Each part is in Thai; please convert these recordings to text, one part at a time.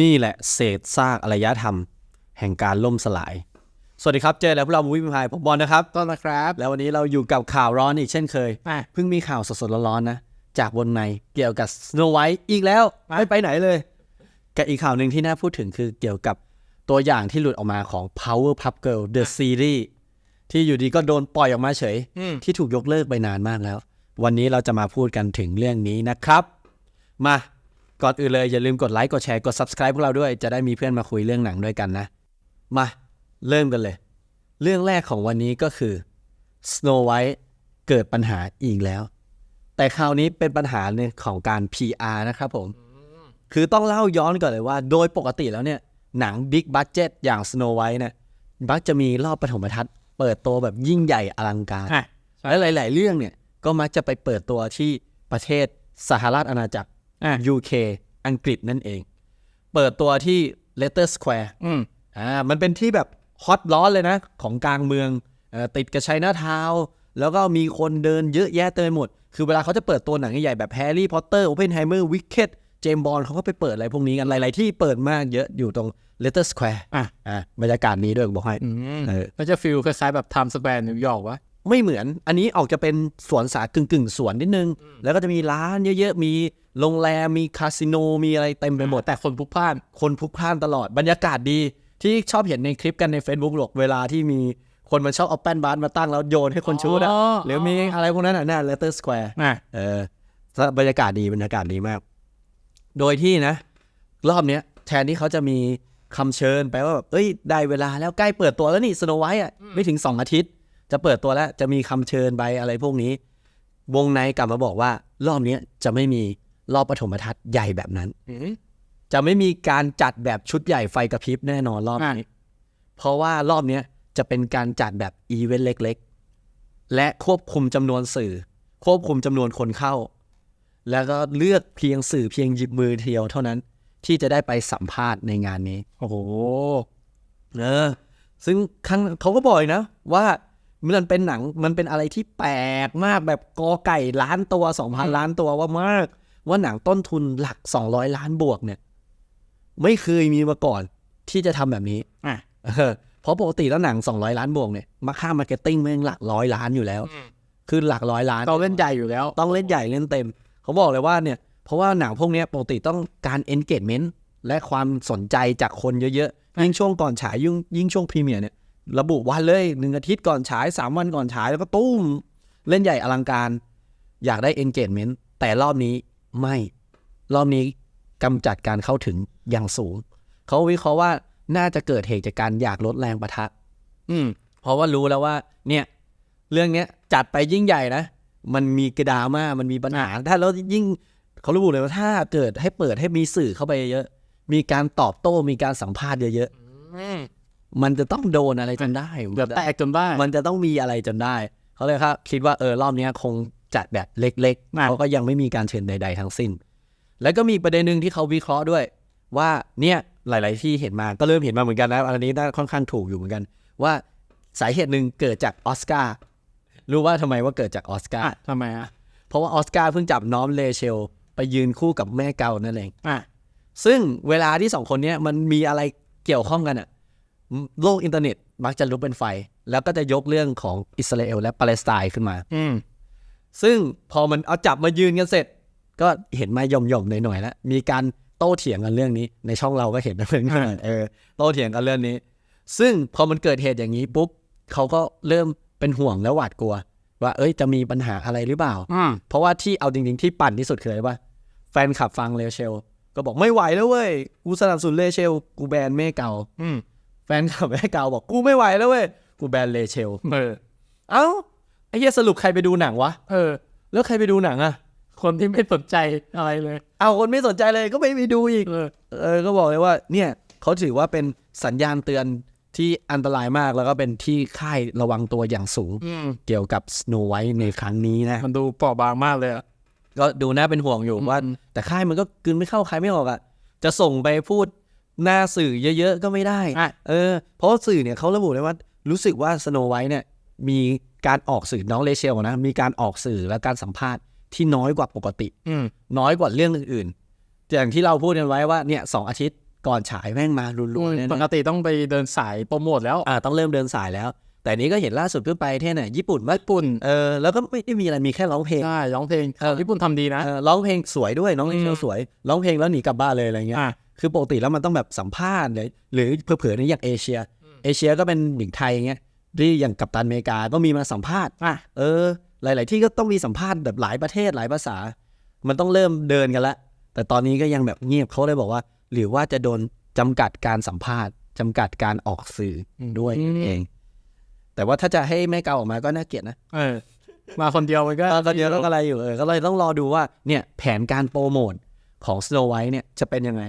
นี่แหละเศษซากอารยธรรม แห่งการล่มสลาย สวัสดีครับ เจอแล้วพวกเรามูวี่พิมพายผมบอลนะครับ ต้นนะครับ แล้ววันนี้เราอยู่กับข่าวร้อนอีกเช่นเคย อะ เพิ่งมีข่าวสดๆร้อนๆนะ จากบนในเกี่ยวกับ Snow White อีกแล้ว ไม่ไปไหนเลยกับอีกข่าวหนึ่งที่น่าพูดถึงคือเกี่ยวกับตัวอย่างที่หลุดออกมาของ Power Pup Girl The Series ที่อยู่ดีก็โดนปล่อยออกมาเฉย อืม ที่ถูกยกเลิกไปนานมากแล้ว วันนี้เราจะมาพูดกันถึงเรื่องนี้นะครับ มา ก่อนอื่นเลยอย่าลืมกดไลค์กดแชร์กด subscribe พวกเราด้วยจะได้มีเพื่อนมาคุยเรื่องหนังด้วยกันนะ มาเริ่มกันเลย เรื่องแรกของวันนี้ก็คือ Snow White เกิดปัญหาอีกแล้ว แต่คราวนี้เป็นปัญหาเนี่ยของการ PR นะครับผม คือต้องเล่าย้อนก่อนเลยว่า โดยปกติแล้วเนี่ย หนังบิ๊กบั d เจ็ตอย่าง Snow White เนี่ยมักจะมีรอบปฐมทัศน์เปิดตัวแบบยิ่งใหญ่อลังการอะและหลาย ๆ เรื่องเนี่ยก็มักจะไปเปิดตัวที่ประเทศสหรัฐอาณาจักรอะ UK อังกฤษนั่นเอง เปิดตัวที่ Leicester Square อืมอ่ามันเป็นที่แบบฮอตร้อนเลยนะ ของกลางเมืองเอ่อติดกับชัยนาทาวน์แล้วก็มีคนเดินเยอะแยะเต็มไปหมด คือเวลาเขาจะเปิดตัวหนังใหญ่ๆแบบแฮร์รี่พอตเตอร์โอเพนไฮเมอร์วิกเก็ตเจมบอลเขาก็ไปเปิดอะไรพวกนี้กัน หลาย ๆ ที่เปิดมากเยอะอยู่ตรง Leicester Square อะอ่าบรรยากาศนี้ด้วยบอกให้อืมเออมันจะฟิลคล้ายๆแบบไทม์สแควร์นิวยอร์กวะไม่เหมือนอันนี้ออกจะเป็นสวนสาธารณะกึ่งกึ่งๆสวนนิดนึง แล้วก็จะมีร้านเยอะ ๆ มี โรงแรมมีคาสิโนมีอะไรเต็มไปหมดแต่คนพลุกพล่านคนพลุกพล่านตลอดบรรยากาศดีที่ชอบเห็นในคลิปกันใน Facebook หรอกเวลาที่มีคนมันชอบเอาแป้นบาสมาตั้งแล้วโยนให้คนชูดอะอ๋อหรือมีอะไรพวกนั้นอะหน้าเลเตอร์สแควร์อะเออบรรยากาศดีบรรยากาศดีมาก โดยที่นะ รอบเนี้ยแทนที่เขาจะมีคำเชิญไปว่าแบบเอ้ยได้เวลาแล้วใกล้เปิดตัวแล้วนี่สโนไวท์อะไม่ถึง 2 อาทิตย์ จะเปิดตัวแล้วจะมีคำเชิญไปอะไรพวกนี้ วงในกลับมาบอกว่ารอบเนี้ยจะไม่มี รอบปฐมทัศน์ใหญ่แบบนั้นอืมจะไม่มีการจัดแบบชุดใหญ่ไฟกระพริบแน่นอนรอบนี้ เพราะว่ารอบเนี้ยจะเป็นการจัดแบบอีเวนต์เล็ก ๆ และควบคุมจำนวนสื่อ ควบคุมจำนวนคนเข้า แล้วก็เลือกเพียงสื่อเพียงหยิบมือเทียวเท่านั้น ที่จะได้ไปสัมภาษณ์ในงานนี้ โอ้โหเออซึ่งข้างเขาก็บอกอีกนะว่ามันเป็นหนังมันเป็นอะไรที่แปลกมากแบบกอไก่ล้านตัวสองพันล้านตัวว่ามาก ว่าหนังต้นทุนหลักสองร้อยล้านบวกเนี่ย ไม่เคยมีมาก่อนที่จะทำแบบนี้อะเออเพราะปกติแล้วหนัง 200 ล้านบวกเนี่ยมาค่ามาร์เก็ตติ้งแม่งหลักร้อยล้านอยู่แล้ว คือหลักร้อยล้านเขาเล่นใหญ่อยู่แล้ว ต้องเล่นใหญ่เล่นเต็ม เขาบอกเลยว่าเนี่ย เพราะว่าหนังพวกเนี้ยปกติต้องการ engagement และความสนใจจากคนเยอะๆ ยิ่งช่วงก่อนฉายยิ่งยิ่งช่วงพรีเมียร์เนี่ย ระบุวันเลยหนึ่งอาทิตย์ก่อนฉาย3วันก่อนฉายแล้วก็ตุ้มเล่นใหญ่อลังการ อยากได้ engagement แต่รอบนี้ ไม่ รอบนี้กำจัดการเข้าถึงอย่างสูง เขาวิเคราะห์ว่าน่าจะเกิดเหตุจากการอยากลดแรงประทะ อืม เพราะว่ารู้แล้วว่า เนี่ย เรื่องเนี้ยจัดไปยิ่งใหญ่นะ มันมีกระดราม่ามันมีปัญหา ถ้าแล้วยิ่งเขาระบุเลยว่าถ้าเกิดให้เปิดให้มีสื่อเข้าไปเยอะๆมีการตอบโต้ มีการสัมภาษณ์เยอะอืมๆมันจะต้องโดนอะไรจนได้แบบแตกจนได้ มันจะต้องมีอะไรจนได้ เขาเลยครับ คิดว่าเออรอบเนี้ยคง จัดแบบเล็กๆอะเขาก็ยังไม่มีการเชิญใด ๆ ทั้งสิ้น แล้วก็มีประเด็นหนึ่งที่เขาวิเคราะห์ด้วย ว่าเนี่ยหลาย ๆ ที่เห็นมาก็เริ่มเห็นมาเหมือนกันนะอันนี้น่าค่อนข้างถูกอยู่เหมือนกัน ว่าสาเหตุหนึ่งเกิดจากออสการ์รู้ว่าทำไมว่าเกิดจากออสการ์อะทำไมอะเพราะว่าออสการ์เพิ่งจับน้องเลเชล ไปยืนคู่กับแม่เกานั่นเองอะซึ่งเวลาที่สองคนเนี้ยมันมีอะไรเกี่ยวข้องกันอะโลกอินเทอร์เน็ตมักจะลุกเป็นไฟ แล้วก็จะยกเรื่องของอิสราเอลและปาเลสไตน์ขึ้นมาอืม ซึ่งพอมันเอาจับมายืนกันเสร็จ ก็เห็นมาหย่อมๆหน่อยๆแล้วมีการโต้เถียงกันเรื่องนี้ ในช่องเราก็เห็นนะเพื่อนอ่าเออโต้เถียงกันเรื่องนี้ ซึ่งพอมันเกิดเหตุอย่างนี้ปุ๊บเขาก็เริ่มเป็นห่วงและหวาดกลัว ว่า เอ้ยจะมีปัญหาอะไรหรือเปล่าอืมเพราะว่าที่เอาจริงๆที่ปั่นที่สุดคืออะไรวะแฟนขับฟังเลเชล ก็บอกไม่ไหวแล้วเว้ยกูสนับสนุนเลเชล กูแบนแม่เก่าอืมแฟนขับแม่เก่าบอกกูไม่ไหวแล้วเว้ยกูแบนเลเชลเออเอ้า ไอ้เหี้ยสรุปใครไปดูหนังวะเออ แล้วใครไปดูหนังอะคนที่ไม่สนใจอะไรเลย เอาคนไม่สนใจเลยก็ไม่ไปดูอีก เออ เออ ก็บอกเลยว่า เนี่ยเขาถือว่าเป็นสัญญาณเตือนที่อันตรายมากแล้วก็เป็นที่ค่ายระวังตัวอย่างสูง อืมเกี่ยวกับสโนไวท์ในครั้งนี้นะ มันดูเปราะบางมากเลยอะก็ดูน่าเป็นห่วงอยู่ว่าอืมแต่ค่ายมันก็กลืนไม่เข้าใครไม่ออกอะ่ะ จะส่งไปพูดหน้าสื่อเยอะๆ ก็ไม่ได้ อะ เออ เพราะว่าสื่อเนี่ยเขาระบุเลยว่า รู้สึกว่าสโนไวท์เนี่ย มี การออกสื่อน้องเลเชลนะมีการออกสื่อและการสัมภาษณ์ที่น้อยกว่าปกติ อืมน้อยกว่าเรื่องอื่นๆอย่างที่เราพูดกันไว้ว่าเนี่ยสองอาทิตย์ก่อนฉายแม่งมารุนๆเนี่ยปนะกติต้องไปเดินสายโปรโมทแล้วอ่าต้องเริ่มเดินสายแล้ว แต่นี้ก็เห็นล่าสุดเพิ่งไปที่ไหนญี่ปุ่นว่าญี่ปุ่นเออแล้วก็ไม่ได้มีอะไรมีแค่ร้องเพลงใช่ร้องเพลงเออญี่ปุ่นทำดีนะเออร้องเพลงสวยด้วยน้องเลเชอืลมสวยร้องเพลงแล้วหนีกลับบ้านเลยอะไรเงี้ยอะคือปกติแล้วมันต้องแบบสัมภาษณ์เลยหรือเผื่อๆในอย่างเอเชีย เอเชียก็เป็นหญิงไทยเงี้ย ที่อย่างกัปตันอเมริกาก็มีมาสัมภาษณ์อะเออ หลาย ๆ ที่ก็ต้องมีสัมภาษณ์แบบหลายประเทศหลายภาษา มันต้องเริ่มเดินกันละแต่ตอนนี้ก็ยังแบบเงียบเขาเลยบอกว่า หรือว่าจะโดนจำกัดการสัมภาษณ์จำกัดการออกสื่อด้วยเอง แต่ว่าถ้าจะให้แม่เกาออกมาก็น่าเกลียดนะเออ มาคนเดียวมันก็ก็ก็เยอะก็อะไรอยู่เออก็เลยต้องรอดูว่าเนี่ยแผนการโปรโมทของ Snow White เนี่ยจะเป็นยังไง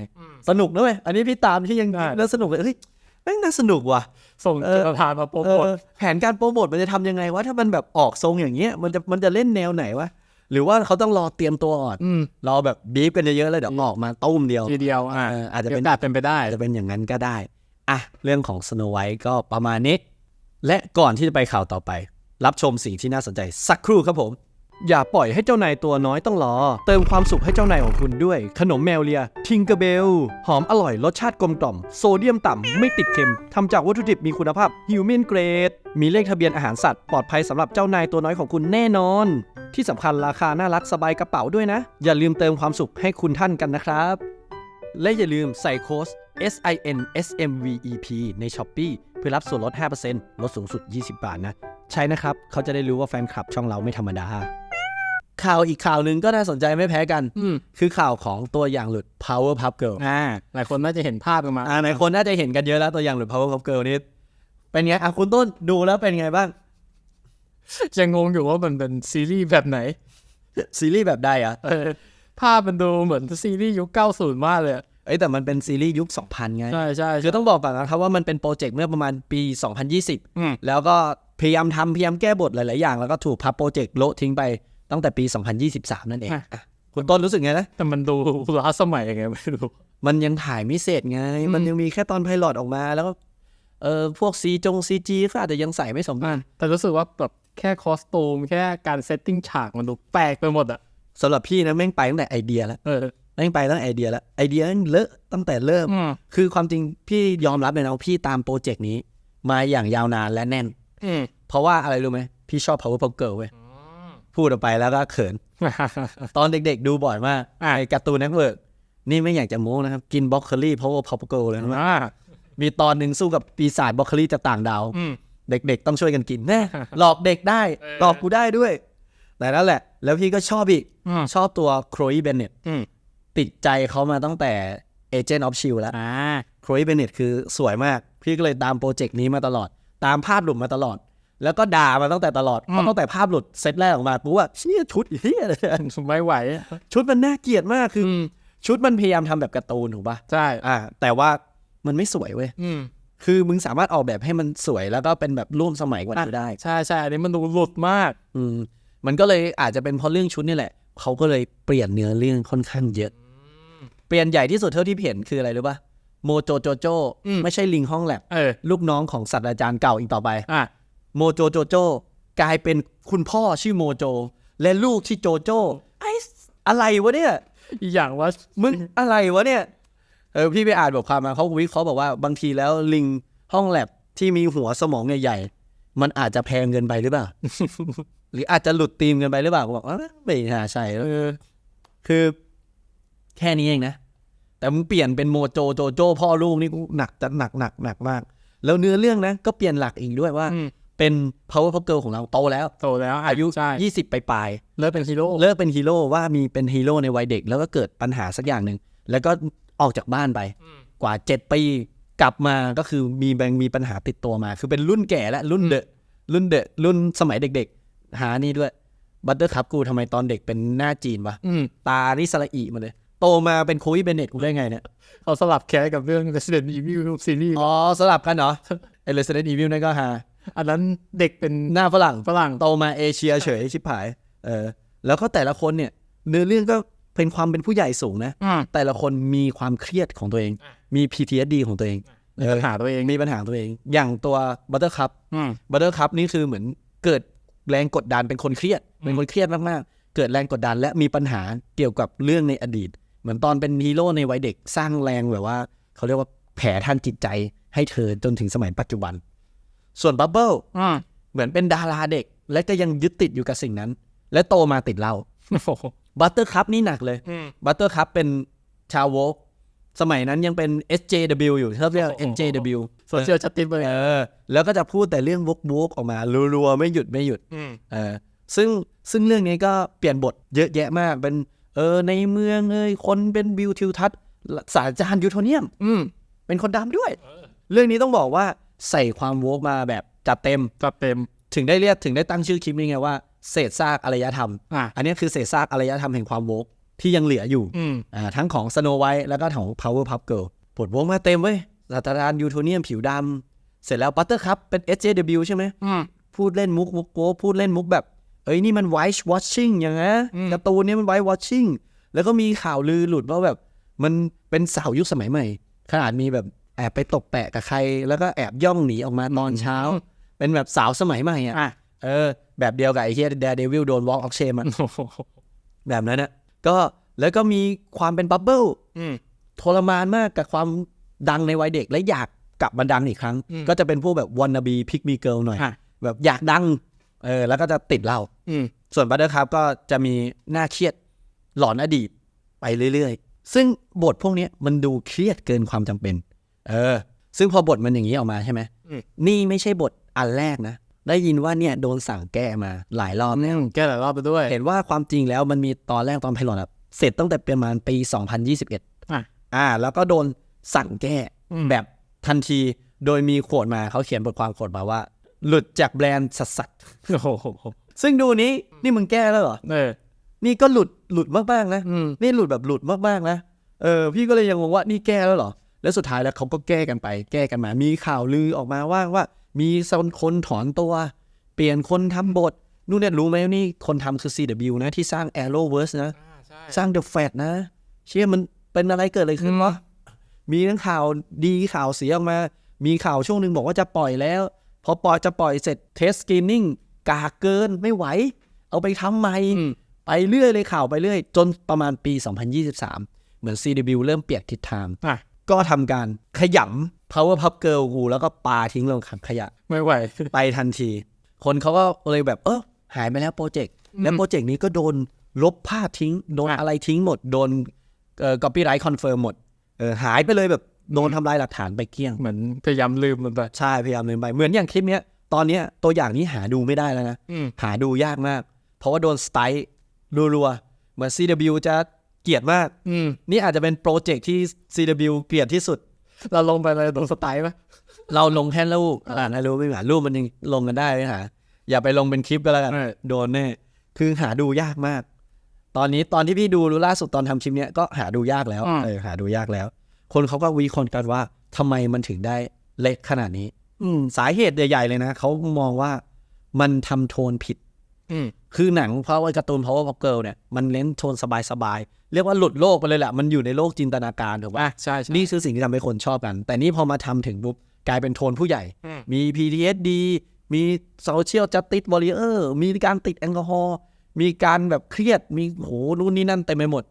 สนุกนะเว้ยอันนี้พี่ตามที่ยังได้น่าสนุกเลยเฮ้ยแม่งน่าสนุกว่ะ ส่งเออประธานมาโปรเอโมทอแผนการโปรโมทมันจะทำยังไงวะถ้ามันแบบออกทรงอย่างเงี้ยมันจะมันจะเล่นแนวไหนวะหรือว่าเขาต้องรอเตรียมตัวก่อนอืมรอแบบบีบกันเยอะๆแล้วเดี๋ยวออกมาตุ้มเดียวทีเดียวอะเอออาจจะจะเป็เป็นนอาจเป็นไปได้อาจจะเป็นอย่างนั้นก็ได้อะเรื่องของ Snow White ก็ประมาณนี้และก่อนที่จะไปข่าวต่อไป รับชมสิ่งที่น่าสนใจสักครู่ครับผม อย่าปล่อยให้เจ้านายตัวน้อยต้องรอ เติมความสุขให้เจ้านายของคุณด้วย ขนมแมวเลีย ทิงเกอร์เบล หอมอร่อยรสชาติกลมกล่อม โซเดียมต่ำ ไม่ติดเค็ม ทำจากวัตถุดิบมีคุณภาพฮิวแมนเกรด มีเลขทะเบียนอาหารสัตว์ ปลอดภัยสำหรับเจ้านายตัวน้อยของคุณแน่นอน ที่สำคัญราคาน่ารักสบายกระเป๋าด้วยนะ อย่าลืมเติมความสุขให้คุณท่านกันนะครับ และอย่าลืมใส่โค้ด S I N S M V E P ใน s h อ p e e เพื่อรับส่วนลด 5%ลดสูงสุด 20 บาทนะ ใช่นะครับ เขาจะได้รู้ว่าแฟนคลับช่องเราไม่ธรรมดา ข่าวอีกข่าวหนึ่งก็น่าสนใจไม่แพ้กัน อืมคือข่าวของตัวอย่างหลุด Power Pup Girl อ่าหลายคนน่าจะเห็นภาพกันมาอ่าไหนคนน่าจะเห็นกันเยอะแล้วตัวอย่างหลุด Power Pup Girl นี่เป็นไงอะคุณต้นดูแล้วเป็นไงบ้าง จะงงอยู่ว่ามันเป็นซีรีส์แบบไหน ซีรีส์แบบใดอะเออภาพมันดูเหมือนซีรีส์ยุค 90 มากเลยอะเอ้ยแต่มันเป็นซีรีส์ยุค 2000 ไง ใช่ใช่คือต้องบอกก่อนนะครับว่ามันเป็นโปรเจกต์เมื่อประมาณปี 2020 อืม แล้วก็พยายามทำพยายามแก้บทหลาย ๆ อย่าง แล้วก็ถูกพับโปรเจกต์โละทิ้งไป ตั้งแต่ปี 2023 นั่นเองอะคุณต้นรู้สึกไงนะ แต่มันดูล้าสมัยยังไงไม่รู้ มันยังถ่ายไม่เสร็จไง มันยังมีแค่ตอนไพลอตออกมาแล้วก็เออพวกซีจงซีจีก็อาจจะยังใส่ไม่สมบูรณ์แต่รู้สึกว่าแบบแค่คอสตูมแค่การเซตติ้งฉากมันดูแปลกไปหมดอะสำหรับพี่นะแม่งไปตั้งแต่ไอเดียแล้วเออแม่งไปตั้งแต่ไอเดียแล้วไอเดียแม่งเลอะตั้งแต่เริ่มอืมคือความจริงพี่ยอมรับเลยนะว่าพี่ตามโปรเจกต์นี้ มาอย่างยาวนานและแน่นอืมเพราะว่าอะไรรู้ไหมพี่ชอบ Power Pop Girl เว้ย พูดออกไปแล้วก็เขิน ตอนเด็กๆดูบ่อยมากอะไอการ์ตูนเน็ตเวิร์กนี่ไม่อยากจะโม้นะครับ กินบล็อกเคอรี่เพราะว่าพอปเกิลเลยนะอ่ามีตอนหนึ่งสู้กับปีศาจบล็อกเคอรี่จากต่างดาวอืมเด็กๆต้องช่วยกันกินแน่หลอกเด็กได้เออหลอกกูได้ด้วย แต่นั่นแหละ แล้วพี่ก็ชอบอีกอืมชอบตัวโคร e เบนเน็ตอืมติดใจเขามาตั้งแต่ Agent of Shield แล้วอ่าโคร e เบนเน็ตคือสวยมาก พี่ก็เลยตามโปรเจกต์นี้มาตลอด ตามภาพหลุดมาตลอด แล้วก็ด่ามาตั้งแต่ตลอดเพราะตั้งแต่ภาพหลุดเซตแรกออกมาปุ๊บว่าเชี่ยชุดเฮียเลยไม่ไหว ชุดมันน่าเกลียดมากคือออืมชุดมันพยายามทำแบบการ์ตูนถูกปะใช่อ่าแต่ว่ามันไม่สวยเว้ยอืมคือมึงสามารถออกแบบให้มันสวยแล้วก็เป็นแบบร่วมสมัยกว่านี้ได้ ใช่ใช่อันนี้มันดูหลุดมาก อืมมันก็เลยอาจจะเป็นเพราะเรื่องชุดนี่แหละเขาก็เลยเปลี่ยนเนื้อเรื่องค่อนข้างเยอะ เปลี่ยนใหญ่ที่สุดเท่าที่เห็นคืออะไรรู้ปะโมโจโจโจอืมไม่ใช่ลิงห้องแลบเออลูกน้องของศาสตราจารย์เก่าอีกต่อไปอะ โมโจโจโจกลายเป็นคุณพ่อชื่อโมโจ และลูกชื่อโจโจไอ้อะไรวะเนี่ยอีกอย่างว่ามึงอะไรวะเนี่ยเออพี่ไปอ่านบทความมาเขาวิเคราะห์บอกว่าบางทีแล้วลิงห้องแลบที่มีหัวสมองใหญ่ๆมันอาจจะแพงเกินไปหรือเปล่า หรืออาจจะหลุดธีมเกินไปหรือเปล่าผมบอกเอ้าไม่น่าใช่เออคือแค่นี้เองนะ แต่มึงเปลี่ยนเป็นโมโจโจโจพ่อลูกนี่กูหนักจะหนักหนักหนักมาก แล้วเนื้อเรื่องนะก็เปลี่ยนหลักอีกด้วยว่าอืม เป็น power pop girl ของเราโตแล้ว โตแล้วอายุ ใช่ยี่สิบปลายๆเลิกเป็นฮีโร่เลิกเป็นฮีโร่ว่ามีเป็นฮีโร่ในวัยเด็ก แล้วก็เกิดปัญหาสักอย่างหนึ่ง แล้วก็ออกจากบ้านไป กว่าเจ็ดปี กลับมาก็คือมีแบงมีปัญหาติดตัวมา คือเป็นรุ่นแก่และรุ่นเดอะรุ่นเดอะรุ่นสมัยเด็กๆ หานี่ด้วยบัตเตอร์คัพกูทำไมตอนเด็กเป็นหน้าจีนวะอืมตานี่สละอีมาเลย โตมาเป็นคุยเบนเน็ตกูได้ไงเนี่ยเขาสลับแคสกับเรื่อง Resident Evil ซีรีส์อ๋อสลับกันเหรอไอเลสเดนอีวิลนั่นก็หา อันนั้นเด็กเป็นหน้าฝรั่งฝรั่งโตมาเอเชียเฉยชิบหาย เออ แล้วก็แต่ละคนเนี่ยเนื้อเรื่องก็เป็นความเป็นผู้ใหญ่สูงนะอืมแต่ละคนมีความเครียดของตัวเอง มี PTSD ของตัวเองมีปัญหาตัวเองมีปัญหาตัวเอง อย่างตัวบัตเตอร์คัพอืมบัตเตอร์คัพนี่คือเหมือนเกิดแรงกดดันเป็นคนเครียด เป็นคนเครียดมากๆ เกิดแรงกดดันและมีปัญหาเกี่ยวกับเรื่องในอดีต เหมือนตอนเป็นฮีโร่ในวัยเด็กสร้างแรงแบบว่า เขาเรียกว่าแผลทางจิตใจให้เธอจนถึงสมัยปัจจุบัน ส่วนบับเบิลอืมเหมือนเป็นดาราเด็ก และก็ยังยึดติดอยู่กับสิ่งนั้น และโตมาติดเหล้าโอ้โหบัตเตอร์คัพนี่หนักเลยอืมบัตเตอร์คัพเป็นชาวโวกสมัยนั้นยังเป็น SJW อยู่ชอบเรียกโอ้โห SJW โซเชียลจัดติดเลยเออแล้วก็จะพูดแต่เรื่องวกวกออกมารัวๆ ไม่หยุดไม่หยุดอืมเออซึ่งซึ่งเรื่องนี้ก็เปลี่ยนบทเยอะแยะมากเป็นเออในเมืองเอ้ยคนเป็นวิวทิวทัศน์ศาสตราจารย์ยูโทเนียม อืมเป็นคนดำด้วย เรื่องนี้ต้องบอกว่า ใส่ความโวกมาแบบจัดเต็มจัดเต็ม ถึงได้เรียกถึงได้ตั้งชื่อคลิปนี้ไงว่าเศษซากอารยธรรมอะอันนี้คือเศษซากอารยธรรมแห่งความโวกที่ยังเหลืออยู่อืมอ่าทั้งของ Snow White แล้วก็ของ Power Puff Girl ผลโวกมาเต็มเว้ยศาสตราจารย์ยูโทเนียมผิวดำเสร็จแล้วบัตเตอร์คัพเป็น SJW ใช่ไหมอืมพูดเล่นมุกมุกโก้พูดเล่นมุกแบบ เอ้ยนี่มัน white watching อย่างนะอืมการ์ตูนเนี่ยมัน white watching แล้วก็มีข่าวลือหลุดว่าแบบ มันเป็นสาวยุคสมัยใหม่ ขนาดมีแบบ แอบไปตบแปะกับใคร แล้วก็แอบย่องหนีออกมาตอนเช้า เป็นแบบสาวสมัยใหม่อะอะเออ แบบเดียวกับไอ้เฮียแดร์เดวิลโดน walk of shame อะโอ้โหแบบนั้นนะก็แล้วก็มีความเป็นบับเบิลอืมทรมานมากกับความดังในวัยเด็กและอยากกลับมาดังอีกครั้งอืมก็จะเป็นพวกแบบ wannabe pick me girl หน่อยอะแบบอยากดังเออแล้วก็จะติดเหล้าอืมส่วนบัตเตอร์คัพก็จะมีหน้าเครียดหลอนอดีตไปเรื่อยๆ ซึ่งบทพวกเนี้ยมันดูเครียดเกินความจำเป็น เออ ซึ่งพอบทมันอย่างนี้ออกมาใช่ไหมอืมนี่ไม่ใช่บทอันแรกนะได้ยินว่าเนี่ยโดนสั่งแก้มาหลายรอบอืมแก้หลายรอบไปด้วย เห็นว่าความจริงแล้วมันมีตอนแรกตอนไพลอตอะเสร็จตั้งแต่ประมาณปี 2021อะอ่า แล้วก็โดนสั่งแก้อืมแบบทันทีโดยมีโขดมาเขาเขียนบทความโขดมาว่า หลุดจากแบรนด์สัสสัสโอ้โหซึ่งดูนี้นี่มึงแก้แล้วเหรอเออนี่ก็หลุดหลุดมากๆนะอืมนี่หลุดแบบหลุดมากๆนะเออพี่ก็เลยยังงงว่านี่แก้แล้วเหรอ แล้วสุดท้ายแล้วเขาก็แก้กันไป แก้กันมา มีข่าวลือออกมาว่าว่า มีคนถอนตัว เปลี่ยนคนทำบทนู่นเนี่ยรู้ไหมว่านี่คนทำคือ CW นะ ที่สร้าง Arrowverse นะใช่สร้าง The Flash นะ เชื่อมันเป็นอะไรเกิดอะไรขึ้นวะมีทั้งข่าวดีข่าวเสียออกมา มีข่าวช่วงหนึ่งบอกว่าจะปล่อยแล้ว พอปล่อยจะปล่อยเสร็จเทสกินนิ่งกากเกินไม่ไหว เอาไปทำใหม่อืมไปเรื่อยเลยข่าวไปเรื่อย จนประมาณปี 2023 เหมือน CW เริ่มเปลี่ยนทิศทางอะ ก็ทำการขยำ Power Pup Girl กูแล้วก็ปาทิ้งลงถังขยะ ไม่ไหว ไปทันที คนเขาก็เลยแบบ เออหายไปแล้วโปรเจกต์ แล้วโปรเจกต์นี้ก็โดนลบภาพทิ้ง โดนอะอะไรทิ้งหมด โดนเอ่อ copyright confirm หมด เออหายไปเลยแบบโดนทำลายหลักฐานไปเกลี้ยง เหมือนพยายามลืมมันไป ใช่ พยายามลืมไป เหมือนอย่างคลิปเนี้ย ตอนเนี้ยตัวอย่างนี้หาดูไม่ได้แล้วนะอืมหาดูยากมาก เพราะว่าโดนสไตล์รัวๆ เหมือน CW จะ เกลียดมากอืมนี่อาจจะเป็นโปรเจกต์ที่ CW เกลียดที่สุด เราลงไปเลยตรงสไตล์ปะเราลงแค่รูปอ่านะรูปไม่หารูปมันยังลงกันได้ไหมหาอย่าไปลงเป็นคลิปก็แล้วกันเออโดนแน่คือหาดูยากมาก ตอนนี้ตอนที่พี่ดูรู้ล่าสุดตอนทำคลิปเนี้ยก็หาดูยากแล้วอืมเออหาดูยากแล้ว คนเขาก็วิเคราะห์กันว่าทำไมมันถึงได้เละขนาดนี้ อืมสาเหตุใหญ่ๆเลยนะเขามองว่ามันทำโทนผิดอืม คือหนังเพราะว่าการ์ตูน Power Pop Girl เนี่ยมันเน้นโทนสบายๆ เรียกว่าหลุดโลกไปเลยแหละ มันอยู่ในโลกจินตนาการถูกปะอะใช่ใช่นี่คือสิ่งที่ทำให้คนชอบกัน แต่นี่พอมาทำถึงปุ๊บกลายเป็นโทนผู้ใหญ่อืมมี PTSD มีโซเชียลจั s ติ w วอ r เ o อร์มีการติดแอลกอฮอล์มีการแบบเครียดมีโหนู่นนี่นั่นเต็มไปหมด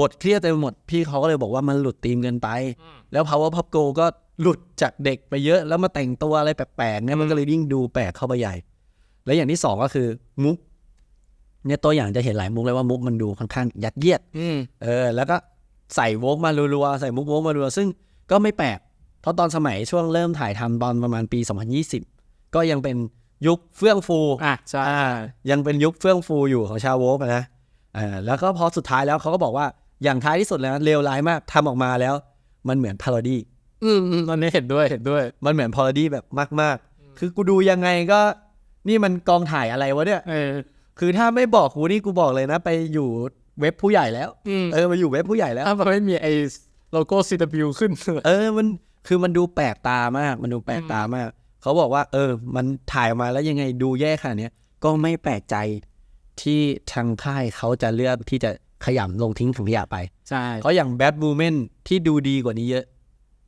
บทเครียดเต็มไปหมด พี่เขาก็เลยบอกว่ามันหลุดธีมเกินไป แล้ว Power Pop Go ก็หลุดจากเด็กไปเยอะแล้วมาแต่งตัวอะไรแปลกๆเนี่ยมันก็เลยยิ่งดูแปลกเข้าไปใหญ่ และอย่างที่สองก็คือมุกเนี่ยตัวอย่างจะเห็นหลายมุกเลยว่ามุกมันดูค่อนข้างยัดเยียดอืมเออ แล้วก็ใส่โวกมารัวๆใส่มุกโวกมารัวๆซึ่งก็ไม่แปลกเพราะตอนสมัยช่วงเริ่มถ่ายทำตอนประมาณปี 2020 ก็ยังเป็นยุคเฟื่องฟูอะใช่อ่ายังเป็นยุคเฟื่องฟูอยู่ของชาวโวกอะนะเออแล้วก็พอสุดท้ายแล้วเขาก็บอกว่าอย่างท้ายที่สุดแล้วเลวร้ายมากทำออกมาแล้ว มันเหมือนพา r o ดี้อืมอืมอันนี้เห็นด้วยเห็นด้วย มันเหมือนพา r o ดี้แบบมาก ๆ คือกูดูยังไงก็ นี่มันกองถ่ายอะไรวะเนี่ยเออ คือถ้าไม่บอกกูนี่กูบอกเลยนะ ไปอยู่เว็บผู้ใหญ่แล้ว อืมเออมาอยู่เว็บผู้ใหญ่แล้ว ถ้ามันไม่มีไอ้โลโก้ CW ขึ้น เออมันคือมันดูแปลกตามาก มันดูแปลกตามาก เขาบอกว่า เออ มันถ่ายออกมาแล้วยังไงดูแย่ขนาดเนี้ยก็ไม่แปลกใจที่ทางค่ายเขาจะเลือกที่จะขยำลงทิ้งถุงขยะไป ใช่เพราะอย่างแบ d บูเมนที่ดูดีกว่านี้เยอะ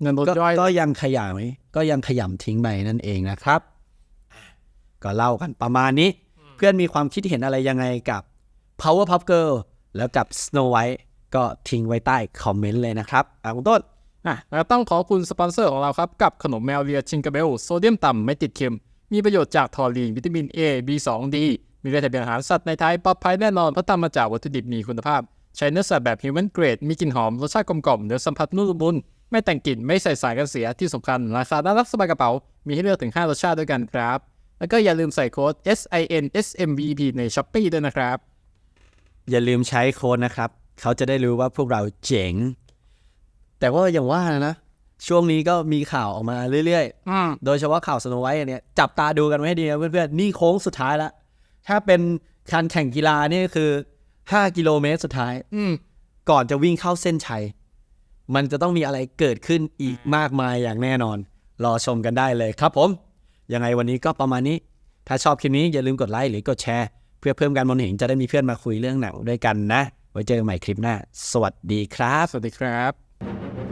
เงินลดก็ย่อย ก็ยังขยำก็ยังขยำทิ้งไปนั่นเองนะครับ ก็เล่ากันประมาณนี้ เพื่อนมีความคิดเห็นอะไรยังไงกับ Power Pop Girl แล้วกับ Snow White ก็ทิ้งไว้ใต้คอมเมนต์เลยนะครับอะคุณต้นอะแล้วต้องขอบคุณสปอนเซอร์ของเราครับ กับขนมแมวเลียชิงกาเบลโซเดียมต่ำไม่ติดเค็ม มีประโยชน์จากทอรีน วิตามิน A B2 D มีเลือดทะเบียนอาหารสัตว์ในไทยปลอดภัยแน่นอนเพราะทำมาจากวัตถุดิบมีคุณภาพ ใช้เนื้อสัตว์แบบ human grade มีกลิ่นหอม รสชาติกลมกล่อมเนื้อสัมผัสนุ่มละมุนไม่แต่งกลิ่นไม่ใส่สารกันเสียที่สำคัญราคาน่ารักสบายกระเป๋า มีให้เลือกถึง 5 รสชาติด้วยกันครับ แล้วก็อย่าลืมใส่โค้ด SIN SMVP ใน Shopee ด้วยนะครับ อย่าลืมใช้โค้ดนะครับ เขาจะได้รู้ว่าพวกเราเจ๋ง แต่ว่าอย่างว่านะ ช่วงนี้ก็มีข่าวออกมาเรื่อยอืมๆโดยเฉพาะข่าวสโนไวท์อันเนี้ยจับตาดูกันไว้ให้ดีนะเพื่อนๆ นี่โค้งสุดท้ายแล้วถ้าเป็นการแข่งกีฬานี่คือ 5 กิโลเมตรสุดท้ายอืมก่อนจะวิ่งเข้าเส้นชัย มันจะต้องมีอะไรเกิดขึ้นอีกมากมายอย่างแน่นอน รอชมกันได้เลยครับผม ยังไงวันนี้ก็ประมาณนี้ ถ้าชอบคลิปนี้อย่าลืมกดไลค์หรือกดแชร์ เพื่อเพิ่มการมองเห็นจะได้มีเพื่อนมาคุยเรื่องหนังด้วยกันนะ ไว้เจอกันใหม่คลิปหน้า สวัสดีครับ สวัสดีครับ